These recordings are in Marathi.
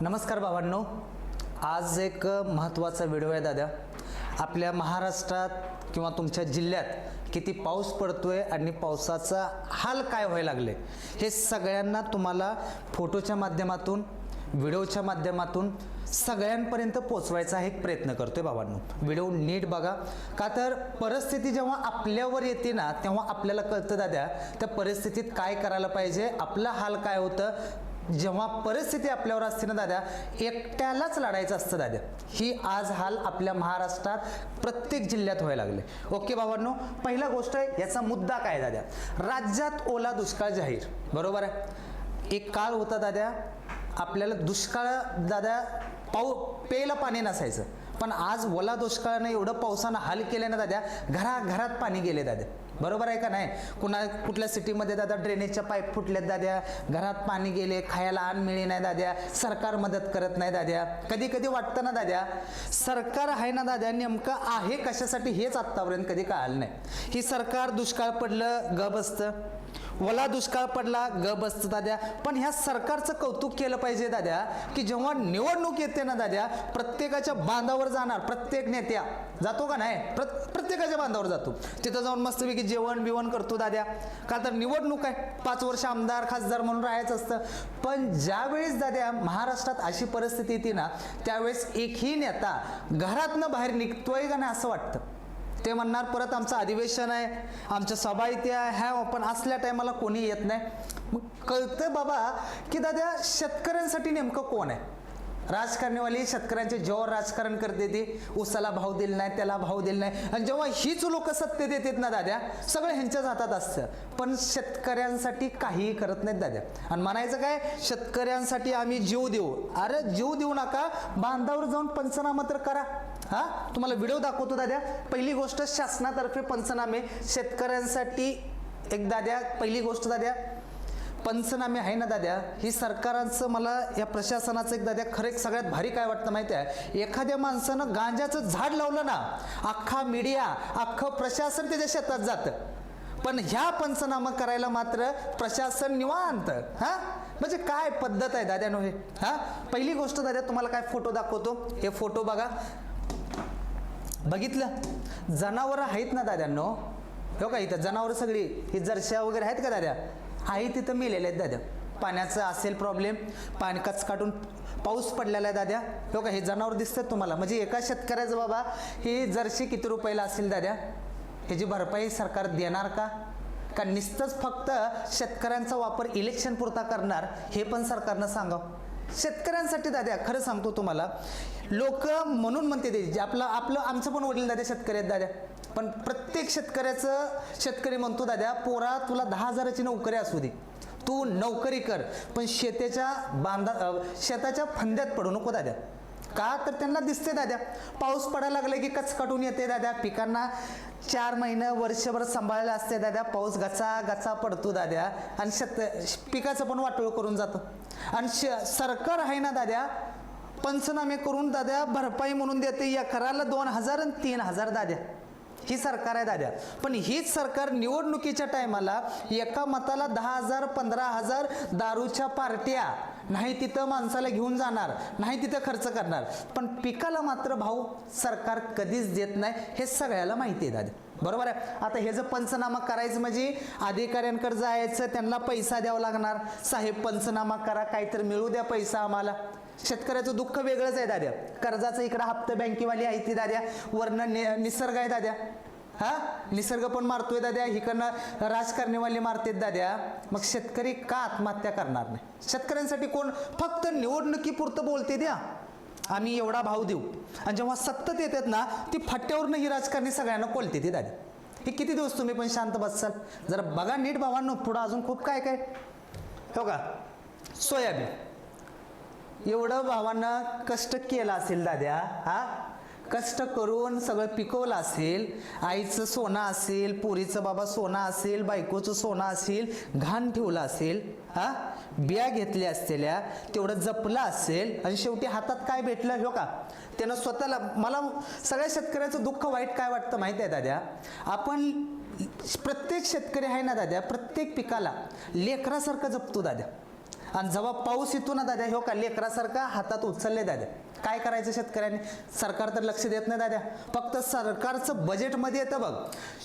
नमस्कार बाबांनो आज एक महत्त्वाचा व्हिडिओ आहे दादा. आपल्या महाराष्ट्रात किंवा तुमच्या जिल्ह्यात किती पाऊस पडतो आहे आणि पावसाचा हाल काय व्हायला लागले हे सगळ्यांना तुम्हाला फोटोच्या माध्यमातून व्हिडिओच्या माध्यमातून सगळ्यांपर्यंत पोचवायचा एक प्रयत्न करतोय बाबांनो व्हिडिओ नीट बघा. का तर परिस्थिती जेव्हा आपल्यावर येते ना तेव्हा आपल्याला कळतं दाद्या त्या परिस्थितीत काय करायला पाहिजे आपला हाल काय होतं जेव्हा परिस्थिती आपल्यावर असते ना दादा एकट्यालाच लढायचं असतं दादा. ही आज हाल आपल्या महाराष्ट्रात प्रत्येक जिल्ह्यात व्हायला लागले. ओके बाबांनो पहिला गोष्ट आहे याचा मुद्दा काय दादा? राज्यात ओला दुष्काळ जाहीर बरोबर आहे? एक काळ होता दादा आपल्याला दुष्काळ दादा पाऊ प्यायला पाणी नसायचं. पण आज ओला दुष्काळानं एवढं पावसानं हाल केले ना दादा घराघरात पाणी गेले दादा. बरोबर आहे का नाही? कुणा कुठल्या सिटीमध्ये दादा ड्रेनेजच्या पाईप फुटलेत दाद्या? घरात पाणी गेले खायला अन्न मिळे नाही दाद्या? सरकार मदत करत नाही दाद्या? कधी कधी वाटतं ना दाद्या सरकार आहे ना दाद्या नेमकं आहे कशासाठी हेच आत्तापर्यंत कधी कळालं नाही. ही सरकार दुष्काळ पडलं ग बसतं. ओला दुष्काळ पडला ग बसतं दाद्या. पण ह्या सरकारचं कौतुक केलं पाहिजे दाद्या की जेव्हा निवडणूक येते ना दाद्या प्रत्येकाच्या बांधावर जाणार प्रत्येक नेत्या. जातो का नाही? प्र- प्रत्येकाच्या बांधावर जातो. तिथं जाऊन मस्तपैकी जेवण बिवण करतो दाद्या. का तर निवडणूक आहे. पाच वर्ष आमदार खासदार म्हणून राहायचं असतं. पण ज्यावेळेस दाद्या महाराष्ट्रात अशी परिस्थिती येते ना त्यावेळेस एकही नेता घरातनं बाहेर निघतोय का नाही असं वाटतं. ते म्हणणार परत आमचं अधिवेशन आहे. आमच्या सभा इथे आहे. ह्या पण असल्या टायमाला कोणी येत नाही. मग कळतं बाबा की दादा शेतकऱ्यांसाठी नेमकं कोण आहे? राजकारणीवाली शेतकऱ्यांचे जेव्हा राजकारण करते ते उसाला भाव दिला नाही त्याला भाव दिला नाही आणि जेव्हा हीच लोक सत्य देतात ना दाद्या सगळं ह्यांच्याच हातात असतं. पण शेतकऱ्यांसाठी काहीही करत नाहीत दाद्या. आणि म्हणायचं काय शेतकऱ्यांसाठी आम्ही जीव देऊ. अरे जीव देऊ नका बांधावर जाऊन पंचनामा तर करा. हा? तुम्हाला व्हिडिओ दाखवतो दाद्या. पहिली गोष्ट शासनातर्फे पंचनामे. शेतकऱ्यांसाठी एक दाद्या पहिली गोष्ट दाद्या पंचनामे आहे ना दाद्या? ही सरकारांचं मला या प्रशासनाचं एक दाद्या खरं एक सगळ्यात भारी काय वाटतं माहिती आहे? एखाद्या माणसानं गांजाचं झाड लावलं ना अख्खा मीडिया अख्खं प्रशासन त्याच्या शेतात जातं. पण ह्या पंचनामा करायला मात्र प्रशासन निवांत हा? म्हणजे काय पद्धत आहे दाद्या हे? हा? पहिली गोष्ट दाद्या तुम्हाला काय फोटो दाखवतो? हे फोटो बघा. बघितलं? जनावरं आहेत ना दाद्यांनो? हो का इथं? जनावरं सगळी. ही जर्शा वगैरे आहेत का दाद्या? आहे तिथं मेलेले आहेत दाद्या. पाण्याचं असेल प्रॉब्लेम पाणी कच काढून पाऊस पडलेला आहे दाद्या. हो का हे जनावर दिसतात तुम्हाला. म्हणजे एका शेतकऱ्याचं बाबा ही जर्शी किती रुपयाला असेल दाद्या? ह्याची भरपाई सरकार देणार का? का नुसतंच फक्त शेतकऱ्यांचा वापर इलेक्शन पुरता करणार हे पण सरकारनं सांगावं. शेतकऱ्यांसाठी दाद्या खरं सांगतो तुम्हाला लोक म्हणून म्हणते ते जे आपलं आपलं आमचं पण वडील दाद्या शेतकरी आहेत दाद्या. पण प्रत्येक शेतकऱ्याचं शेतकरी म्हणतो दाद्या पोरा तुला दहा हजाराची नोकरी असू दे. तू नोकरी कर पण शेताच्या बांधा शेताच्या फंद्यात पडू नको दाद्या. का तर त्यांना दिसते दाद्या. पाऊस पडायला लागला की कचकटून येते दाद्या. पिकांना चार महिने वर्षभर सांभाळायला असते दाद्या. पाऊस गचा गचा पडतो दाद्या. आणि शेत पिकाचं पण वाटोळ करून जातं. आणि श सरकार आहे ना दाद्या पंचनामे करून दाद्या भरपाई म्हणून देते एकराला दोन हजार आणि तीन हजार दाद्या. ही सरकार आहे दाद्या पण हीच सरकार निवडणुकीच्या टायमाला एका मताला दहा हजार पंधरा हजार दारूच्या पार्ट्या नाही तिथं माणसाला घेऊन जाणार नाही तिथं खर्च करणार. पण पिकाला मात्र भाऊ सरकार कधीच देत नाही हे सगळ्याला माहिती आहे दादा. बरोबर आहे? आता हे जर पंचनामा करायचं म्हणजे अधिकाऱ्यांकडे जायचं त्यांना पैसा द्यावा लागणार. साहेब पंचनामा करा काहीतरी मिळू द्या पैसा आम्हाला. शेतकऱ्याचं दुःख वेगळंच आहे दाद्या. कर्जाचं इकडं हप्ते बँकेवाली आहे ती दाद्या. वरनं नि निसर्ग आहे दाद्या. हा? निसर्ग पण मारतोय दाद्या. हिकडनं राजकारणीवाले मारतेत दाद्या. मग शेतकरी का आत्महत्या करणार नाही? शेतकऱ्यांसाठी कोण? फक्त निवडणुकीपुरतं बोलते द्या. आम्ही एवढा भाव देऊ. आणि जेव्हा सत्तत येतात ना ती फट्ट्यावरनं ही राजकारणी सगळ्यांना कोलते ती दादी हे किती दिवस तुम्ही पण शांत बसाल जरा बघा नीट भावांनो पुढं अजून खूप काय काय हो का? सोयाबीन. एवढं भावांना कष्ट केलं असेल दाद्या हा? कष्ट करून सगळं पिकवलं असेल आईचं सोनं असेल पोरीचं बाबा सोनं असेल बायकोचं सोनं असेल घाण ठेवलं असेल हा? बिया घेतल्या असलेल्या तेवढं जपलं असेल आणि शेवटी हातात काय भेटलं हो का? त्यानं स्वतःला मला सगळ्या शेतकऱ्याचं दुःख वाईट काय वाटतं माहिती आहे दाद्या? आपण प्रत्येक शेतकरी आहे ना दाद्या? प्रत्येक पिकाला लेकरासारखं जपतो दाद्या. आणि जेव्हा पाऊस येतो ना दादा ह्यो का लेकरासारखा हातात उचलले दादा. काय करायचं शेतकऱ्यांनी? सरकार तर लक्ष देत नाही दादा. फक्त सरकारचं बजेटमध्ये येतं बघ.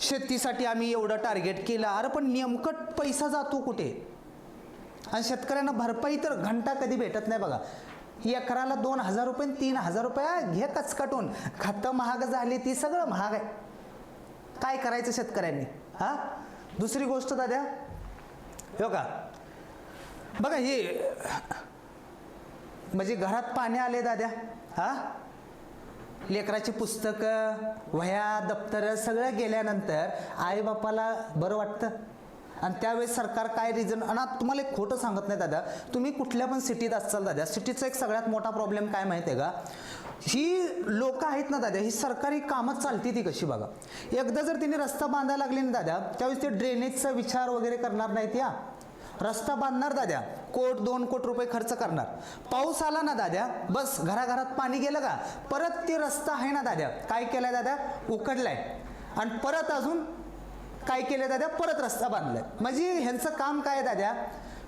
शेतीसाठी आम्ही एवढं टार्गेट केलं. अरे पण नेमकं पैसा जातो कुठे? आणि शेतकऱ्यांना भरपाई तर घंटा कधी भेटत नाही बघा. एकराला दोन हजार रुपये तीन हजार रुपये घे कचकटून. खतं महाग झाली ती सगळं महाग आहे. काय करायचं शेतकऱ्यांनी? हा? दुसरी गोष्ट दाद्या हो का? बघा हे म्हणजे घरात पाणी आले दाद्या हा? लेकराची पुस्तकं वह्या दप्तर सगळं गेल्यानंतर आईबापाला बरं वाटतं. आणि त्यावेळेस सरकार काय रिझन आणि तुम्हाला एक खोटं सांगत नाही दादा. तुम्ही कुठल्या पण सिटीत असाल दादा सिटीचा एक सगळ्यात मोठा प्रॉब्लेम काय माहिती आहे का? ही लोक आहेत ना दादा ही सरकारी कामं चालती ती कशी बघा. एकदा जर तिने रस्ता बांधायला लागले ना दादा त्यावेळेस ते ड्रेनेजचा विचार वगैरे करणार नाहीत या. रस्ता बांधणार दाद्या? कोट दोन कोट रुपये खर्च करणार. पाऊस आला ना दाद्या? बस घराघरात पाणी गेलं का? परत ते रस्ता आहे ना दाद्या? काय केलाय दाद्या? उकडलाय. आणि परत अजून काय केलंय दाद्या? परत रस्ता बांधलाय. म्हणजे ह्यांचं काम काय आहे दाद्या?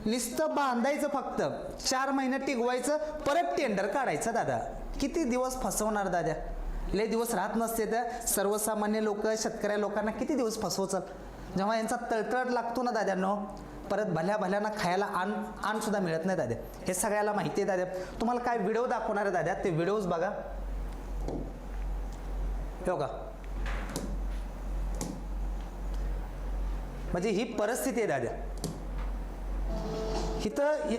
नुसतं बांधायचं फक्त. चार महिने टिकवायचं परत टेंडर काढायचं दादा. किती दिवस फसवणार दाद्या? लय दिवस राहत नसते तर सर्वसामान्य लोक शेतकऱ्या लोकांना किती दिवस फसवचाल? जेव्हा यांचा तळतळ लागतो ना दाद्यांनो? परत भल्या भल्यांना खायला आण आण सुद्धा मिळत नाही दाद्या. हे सगळ्याला माहिती आहे दाद्या. तुम्हाला काय व्हिडिओ दाखवणार आहे दाद्या? ते व्हिडिओज बघा. हो का म्हणजे ही परिस्थिती आहे दाद्या. इथं इ-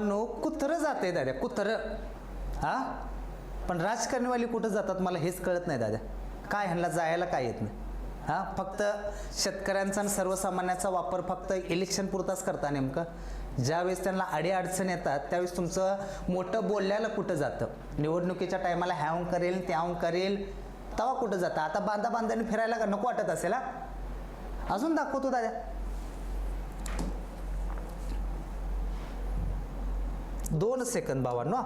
बाबांनो कुत्रं जाते दाद्या कुत्रं? हा? पण राजकारणीवाली कुठं जातात मला हेच कळत नाही दादा काय ह्यांना जायला काय येत नाही. हा? फक्त शेतकऱ्यांचा आणि सर्वसामान्याचा वापर फक्त इलेक्शन पुरताच करता नेमकं. ज्यावेळेस त्यांना अडीअडचण येतात त्यावेळेस तुमचं मोठं बोलल्याला कुठं जातं? निवडणुकीच्या टायमाला हॅव करेल त्याव करेल तवा कुठं जातं? आता बांधा बांधाने फिरायला का नको वाटत असेल हा? अजून दाखवतो दादा दोन सेकंद बाबांनो.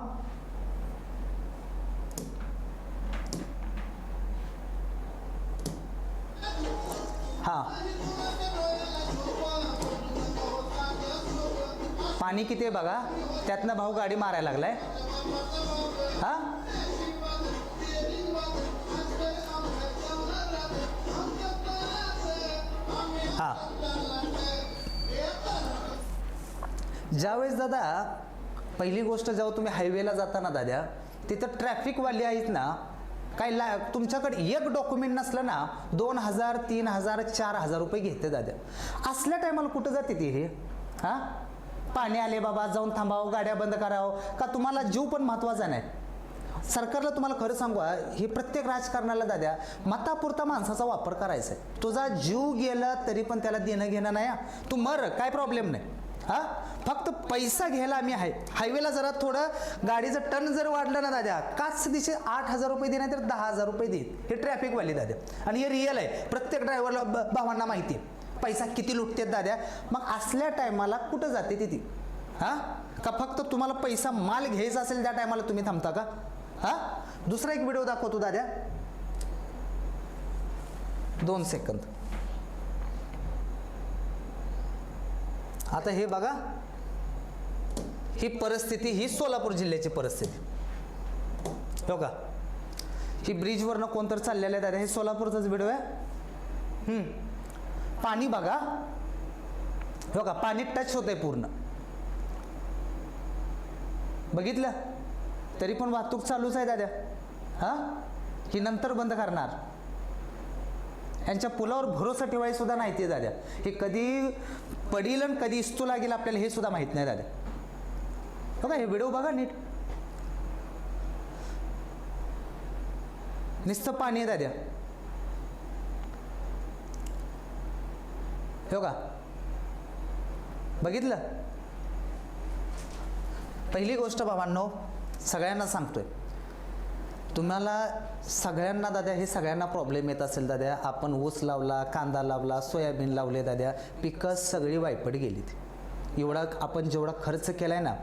हा. पाणी किती आहे बघा? त्यातनं भाऊ गाडी मारायला लागलाय. हा? हा. ज्यावेळेस दादा पहिली गोष्ट जेव्हा तुम्ही हायवेला जाताना दादा तिथं ट्रॅफिकवाली आहेत ना काय ला तुमच्याकडे एक डॉक्युमेंट नसलं ना दोन हजार तीन हजार चार हजार रुपये घेते दादा. असल्या टायमाला कुठं जाते ती हे? हां? पाणी आले बाबा जाऊन थांबावं गाड्या बंद करावं का तुम्हाला जीव पण महत्त्वाचा नाही? सरकारला तुम्हाला खरं सांगू हे प्रत्येक राजकारणाला दाद्या मतापुरता माणसाचा वापर करायचा आहे. तुझा जीव गेला तरी पण त्याला देणं घेणं नाही तू मर काय प्रॉब्लेम नाही. हां? फक्त पैसा घ्यायला आम्ही आहे. हायवेला जरा थोडं गाडीचं टन जर वाढलं ना दाद्या काच दिशे आठ हजार रुपये दे नाही तर दहा हजार रुपये देईल हे ट्रॅफिकवाले दाद्या आणि हे रिअल आहे. प्रत्येक ड्रायव्हरला भावांना माहिती आहे. पैसा किती लुटतात दाद्या मग असल्या टायमाला कुठं जाते तिथे? हां? का फक्त तुम्हाला पैसा माल घ्यायचा असेल त्या टायमाला तुम्ही थांबता का? हां? दुसरा एक व्हिडिओ दाखवतो दाद्या दोन सेकंद आता हे बघा. ही परिस्थिती ही सोलापूर जिल्ह्याची परिस्थिती. हो का? ही ब्रिजवरनं कोणतर चाललेलं आहे दादा? हे सोलापूरचाच व्हिडिओ आहे? पाणी बघा. हो का? पाणी टच होत आहे पूर्ण. बघितलं? तरी पण वाहतूक चालूच आहे दादा. हां? ही नंतर बंद करणार. यांच्या पुलावर भरोसा ठेवायसुद्धा नाही ते दादा. हे कधी पडील आणि कधी इस्तू लागेल आपल्याला हे सुद्धा माहीत नाही दादा. हो का? हे व्हिडिओ बघा नीट. नुसतं पाणी आहे दाद्या हो का? बघितलं? पहिली गोष्ट बाबांनो सगळ्यांना सांगतोय. तुम्हाला सगळ्यांना दाद्या हे सगळ्यांना प्रॉब्लेम येत असेल दाद्या. आपण ऊस लावला कांदा लावला सोयाबीन लावले दाद्या. पिकं सगळी वायपट गेलीत. एवढा आपण जेवढा खर्च केला आहे ना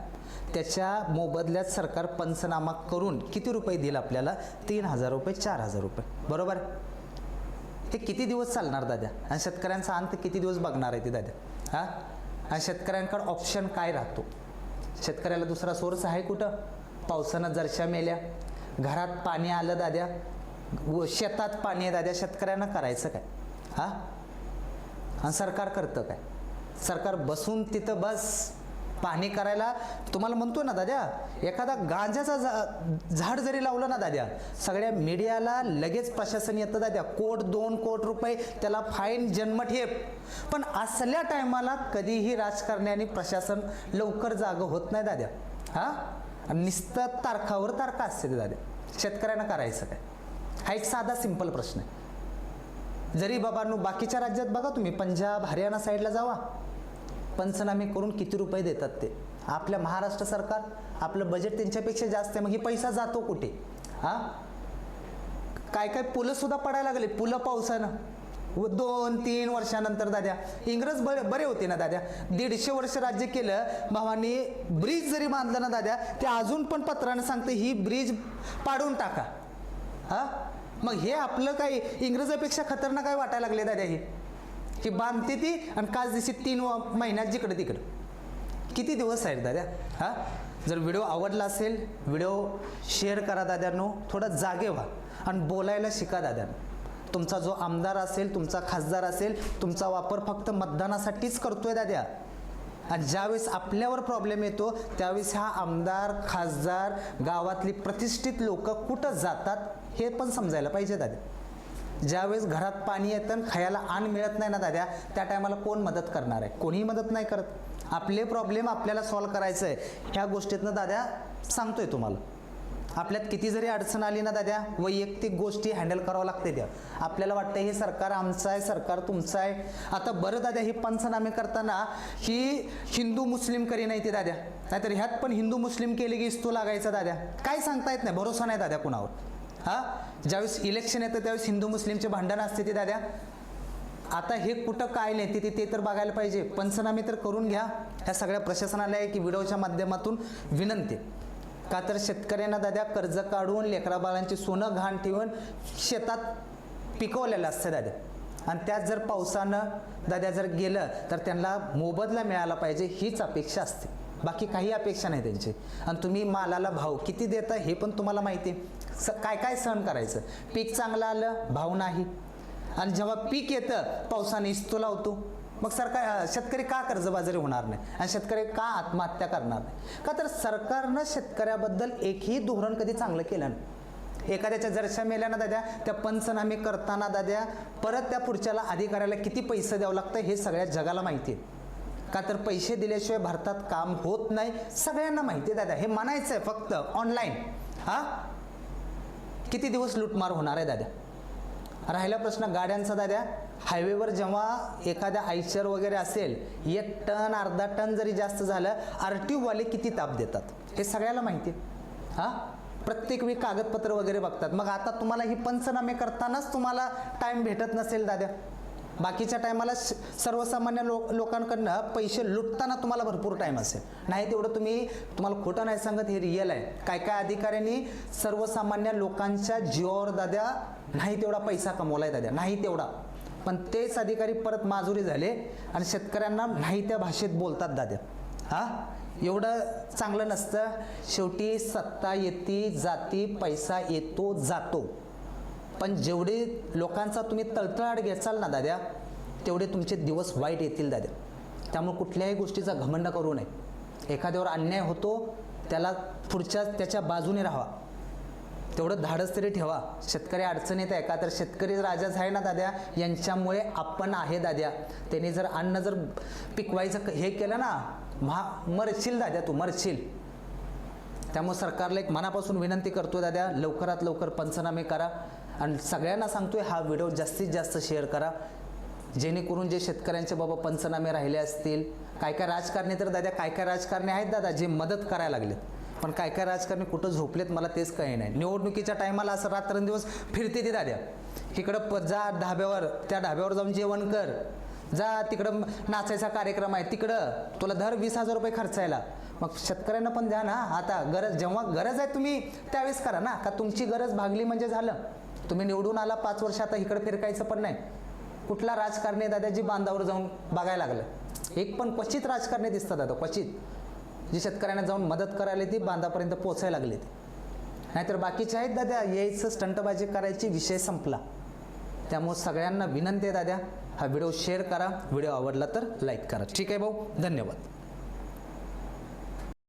त्याच्या मोबदल्यात सरकार पंचनामा करून किती रुपये देईल आपल्याला? तीन हजार रुपये चार हजार रुपये. बरोबर? हे किती दिवस चालणार दाद्या? आणि शेतकऱ्यांचा अंत किती दिवस बघणार आहे ते दाद्या? हां? आणि शेतकऱ्यांकडे ऑप्शन काय राहतो? शेतकऱ्याला दुसरा सोर्स आहे कुठं? पावसानं जरशा मेल्या. घरात पाणी आलं दाद्या. व शेतात पाणी आहे दाद्या शेतकऱ्यांना करायचं काय? हां? आणि सरकार करतं काय? सरकार बसून तिथं बस. पाणी करायला तुम्हाला म्हणतो ना दाद्या एखादा गांजाचा झा- झाड जरी लावलं ना दाद्या सगळ्या मीडियाला लगेच प्रशासन येतं दाद्या. कोट दोन कोट रुपये त्याला फाईन जन्मठेप पण असल्या टायमाला कधीही राजकारणी आणि प्रशासन लवकर जागं होत नाही दाद्या. हां? आणि नुसतं तारखावर तारखा आश्चर्य झाले. शेतकऱ्यांना करायचं काय? हा एक साधा सिंपल प्रश्न आहे. जरी बाबांनो बाकीच्या राज्यात बघा तुम्ही पंजाब हरियाणा साईडला जावा. पंचनामे करून किती रुपये देतात ते? आपल्या महाराष्ट्र सरकार आपलं बजेट त्यांच्यापेक्षा जास्त आहे मग ही पैसा जातो कुठे? हां? काय काय पुलंसुद्धा पडायला लागले. पुलं पावसानं. व दोन तीन वर्षानंतर दाद्या इंग्रज बरे बरे होते ना दाद्या? दीडशे वर्ष राज्य केलं भावानी ब्रिज जरी बांधलं ना दाद्या ते अजून पण पत्रानं सांगते ही ब्रिज पाडून टाका. हा? मग हे आपलं काही इंग्रजापेक्षा खतरनाक काय वाटायला लागले दाद्या हे? की बांधते ती आणि काच दिवशी तीन व- महिन्यात जिकडं तिकडं. किती दिवस आहेत दाद्या? हा? जर व्हिडिओ आवडला असेल व्हिडिओ शेअर करा दाद्यानो थोडा जागे व्हा आणि बोलायला शिका दाद्यानो. तुमचा जो आमदार असेल तुमचा खासदार असेल तुमचा वापर फक्त मतदानासाठीच करतोय दाद्या. आणि ज्यावेळेस आपल्यावर प्रॉब्लेम येतो त्यावेळेस हा आमदार खासदार गावातली प्रतिष्ठित लोक कुठं जातात हे पण समजायला पाहिजे दादा ज्यावेळेस घरात पाणी येतं आणि खायला अन्न मिळत नाही ना दाद्या त्या टायमाला कोण मदत करणार आहे? कोणीही मदत नाही करत. आपले प्रॉब्लेम आपल्याला सॉल्व्ह करायचं आहे ह्या गोष्टीतनं दाद्या सांगतोय तुम्हाला. आपल्यात किती जरी अडचण आली ना दाद्या वैयक्तिक गोष्टी हँडल करावं लागते त्या. आपल्याला वाटतं हे सरकार आमचं आहे सरकार तुमचं आहे. आता बरं दाद्या हे पंचनामे करताना ही हिंदू मुस्लिम करी नाही ते दाद्या. नाहीतर ह्यात पण हिंदू मुस्लिम केली की इस्तू लागायचा दाद्या. काय सांगता येत नाही भरोसा नाही दाद्या कुणावर. हा? ज्यावेळेस इलेक्शन येतं त्यावेळेस हिंदू मुस्लिमचे भांडण असते ते दाद्या. आता हे कुठं काय नाही ते ते तर बघायला पाहिजे. पंचनामे तर करून घ्या. ह्या सगळ्या प्रशासनाला आहे की व्हिडिओच्या माध्यमातून विनंती. का तर शेतकऱ्यांना दाद्या कर्ज काढून लेकरा बाळांची सोनं घाण ठेवून शेतात पिकवलेलं असतं दाद्या. आणि त्यात जर पावसानं दाद्या जर गेलं तर त्यांना मोबदला मिळाला पाहिजे हीच अपेक्षा असते. बाकी काही अपेक्षा नाही त्यांची. आणि तुम्ही मालाला भाव किती देता हे पण तुम्हाला माहिती आहे. स काय काय सहन करायचं? पीक चांगलं आलं भाव नाही. आणि जेव्हा पीक येतं पावसाने इस्तो लावतो. मग सरकार शेतकरी का कर्जबाजारी होणार नाही? आणि शेतकरी का आत्महत्या करणार नाही? का तर सरकारनं शेतकऱ्याबद्दल एकही धोरण कधी चांगलं केलं नाही? एखाद्याच्या जरशा मेल्या ना दाद्या त्या पंचनामे करताना दाद्या परत त्या पुढच्याला अधिकाऱ्याला किती पैसे द्यावं लागतं हे सगळ्या जगाला माहिती आहे. का तर पैसे दिल्याशिवाय भारतात काम होत नाही? सगळ्यांना माहिती आहे दादा हे म्हणायचं आहे फक्त ऑनलाईन हा? किती दिवस लूटमार होणार आहे दादा राहिला प्रश्न गाड्यांचा दाद्या हायवेवर जेव्हा एखाद्या आयशर वगैरे असेल एक टन अर्धा टन जरी जास्त झालं आर टी ओवाले किती ताप देतात? हे सगळ्याला माहिती आहे. हां? प्रत्येक वेळी कागदपत्र वगैरे बघतात. मग आता तुम्हाला ही पंचनामे करतानाच तुम्हाला टाईम भेटत नसेल दाद्या. बाकीच्या टायमाला सर्वसामान्य लोक लोकांकडनं पैसे लुटताना तुम्हाला भरपूर टाईम असेल. नाही तेवढं तुम्ही तुम्हाला खोटं नाही सांगत हे रिअल आहे. काय काय अधिकाऱ्यांनी सर्वसामान्य लोकांच्या जीवावर दाद्या नाही तेवढा पैसा कमवलाय दाद्या. नाही तेवढा. पण तेच अधिकारी परत माजुरी झाले आणि शेतकऱ्यांना नाही त्या भाषेत बोलतात दाद्या. हा? एवढं चांगलं नसतं. शेवटी सत्ता येते जाती पैसा येतो जातो. पण जेवढे लोकांचा तुम्ही तळतळाट घेचाल ना दाद्या तेवढे तुमचे दिवस वाईट येतील दाद्या. त्यामुळे कुठल्याही गोष्टीचा घमंड करू नये. एखाद्यावर अन्याय होतो त्याला पुढच्या त्याच्या बाजूने राहावा. तेवढं धाडस तरी ठेवा. शेतकरी अडचणीत आहे का? तर शेतकरी राजाच आहे ना दाद्या? यांच्यामुळे आपण आहे दाद्या. त्यांनी जर अन्न जर पिकवायचं क- हे केलं ना महा मरशील दाद्या तू मरशील. त्यामुळे सरकारला एक मनापासून विनंती करतो दाद्या लवकरात लवकर पंचनामे करा. आणि सगळ्यांना सांगतोय हा व्हिडिओ जास्तीत जास्त शेअर करा. जेणेकरून जे शेतकऱ्यांचे बाबा पंचनामे राहिले असतील काय काय राजकारणी तर दादा काय काय राजकारणी आहेत दादा जे मदत करायला लागलेत. पण काय काय राजकारणी कुठं झोपलेत मला तेच काही नाही निवडणुकीच्या टायमाला असं रात्रंदिवस फिरते ती दाद्या इकडं प जा ढाब्यावर त्या ढाब्यावर जाऊन जेवण कर. जा तिकडं नाचायचा कार्यक्रम आहे तिकडं. तुला दर वीस हजार रुपये खर्चायला. मग शेतकऱ्यांना पण द्या ना. आता गरज जेव्हा गरज आहे तुम्ही त्यावेळेस करा ना. का तुमची गरज भागली म्हणजे झालं. तुम्ही निवडून आला पाच वर्ष आता इकडे फिरकायचं पण नाही. कुठला राजकारणी दादाजी बांधावर जाऊन बघायला लागलं? एक पण क्वचित राजकारणी दिसतात आता क्वचित. जी शेतकऱ्यांना जाऊन मदत करायला ती बांधापर्यंत पोचायला लागले ते. नाहीतर बाकीचे आहेत दादा यायचं स्टंटबाजी करायची विषय संपला. त्यामुळे सगळ्यांना विनंती आहे दादा हा व्हिडिओ शेअर करा व्हिडिओ आवडला तर लाईक करा. ठीक आहे भाऊ धन्यवाद.